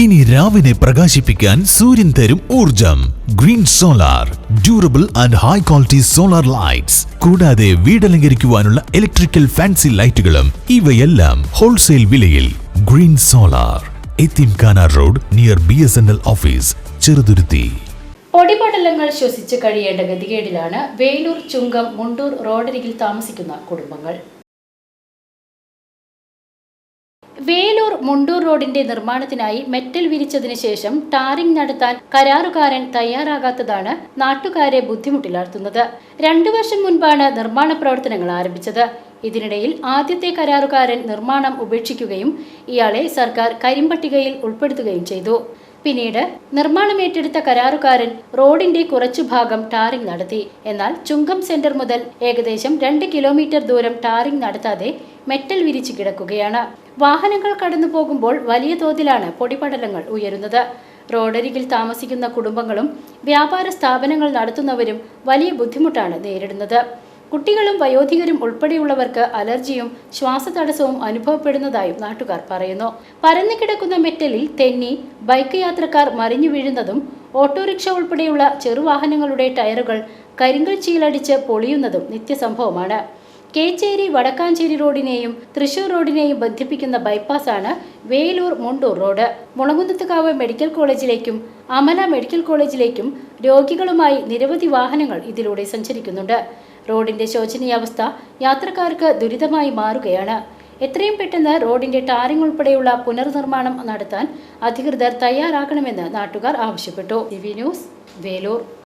ഇനി രാവിനെ പ്രകാശിപ്പിക്കാൻ സൂര്യൻ തരും ഊർജം green solar durable and high quality solar lights കൂടാതെ വീടലങ്കരിക്കുവാനുള്ള ഇലക്ട്രിക്കൽ ഫാൻസി ലൈറ്റുകളും ഇവയെല്ലാം ഹോൾസെയിൽ വിലയിൽ. Green solar Yatheemkhana road near B S N L office Cheruthuruthy. പൊടിപടലങ്ങൾ ശ്വസിച്ച് കഴിയേണ്ട ഗതികേടിലാണ് വേലൂർ ചുങ്കം മുണ്ടൂർ റോഡരികിൽ താമസിക്കുന്ന കുടുംബങ്ങൾ. വേലൂർ മുണ്ടൂർ റോഡിന്റെ നിർമ്മാണത്തിനായി മെറ്റൽ വിരിച്ചതിനു ശേഷം ടാറിംഗ് നടത്താൻ കരാറുകാരൻ തയ്യാറാകാത്തതാണ് നാട്ടുകാരെ ബുദ്ധിമുട്ടിലാർത്തുന്നത്. രണ്ടു വർഷം മുൻപാണ് നിർമ്മാണ പ്രവർത്തനങ്ങൾ ആരംഭിച്ചത്. ഇതിനിടയിൽ ആദ്യത്തെ കരാറുകാരൻ നിർമ്മാണം ഉപേക്ഷിക്കുകയും ഇയാളെ സർക്കാർ കരിമ്പട്ടികയിൽ ഉൾപ്പെടുത്തുകയും ചെയ്തു. പിന്നീട് നിർമ്മാണം ഏറ്റെടുത്ത കരാറുകാരൻ റോഡിന്റെ കുറച്ചു ഭാഗം ടാറിംഗ് നടത്തി. എന്നാൽ ചുങ്കം സെന്റർ മുതൽ ഏകദേശം രണ്ട് കിലോമീറ്റർ ദൂരം ടാറിംഗ് നടത്താതെ മെറ്റൽ വിരിച്ചു കിടക്കുകയാണ്. വാഹനങ്ങൾ കടന്നു പോകുമ്പോൾ വലിയ തോതിലാണ് പൊടിപടലങ്ങൾ ഉയരുന്നത്. റോഡരികിൽ താമസിക്കുന്ന കുടുംബങ്ങളും വ്യാപാര സ്ഥാപനങ്ങൾ നടത്തുന്നവരും വലിയ ബുദ്ധിമുട്ടാണ് നേരിടുന്നത്. കുട്ടികളും വയോധികരും ഉൾപ്പെടെയുള്ളവർക്ക് അലർജിയും ശ്വാസതടസ്സവും അനുഭവപ്പെടുന്നതായും നാട്ടുകാർ പറയുന്നു. പരന്നു കിടക്കുന്ന മെറ്റലിൽ തെന്നി ബൈക്ക് യാത്രക്കാർ മറിഞ്ഞു വീഴുന്നതും ഓട്ടോറിക്ഷ ഉൾപ്പെടെയുള്ള ചെറുവാഹനങ്ങളുടെ ടയറുകൾ കരിങ്കൽ ചീലടിച്ച് പൊളിയുന്നതും നിത്യസംഭവമാണ്. കേച്ചേരി വടക്കാഞ്ചേരി റോഡിനെയും തൃശൂർ റോഡിനെയും ബന്ധിപ്പിക്കുന്ന ബൈപ്പാസാണ് വേലൂർ മുണ്ടൂർ റോഡ്. മുളങ്കുന്നത്തുകാവ് മെഡിക്കൽ കോളേജിലേക്കും അമല മെഡിക്കൽ കോളേജിലേക്കും രോഗികളുമായി നിരവധി വാഹനങ്ങൾ ഇതിലൂടെ സഞ്ചരിക്കുന്നുണ്ട്. റോഡിന്റെ ശോചനീയാവസ്ഥ യാത്രക്കാർക്ക് ദുരിതമായി മാറുകയാണ്. എത്രയും പെട്ടെന്ന് റോഡിന്റെ ടാറിംഗ് ഉൾപ്പെടെയുള്ള പുനർനിർമ്മാണം നടത്താൻ അധികൃതർ തയ്യാറാക്കണമെന്ന് നാട്ടുകാർ ആവശ്യപ്പെട്ടു. ന്യൂസ് വേലൂർ.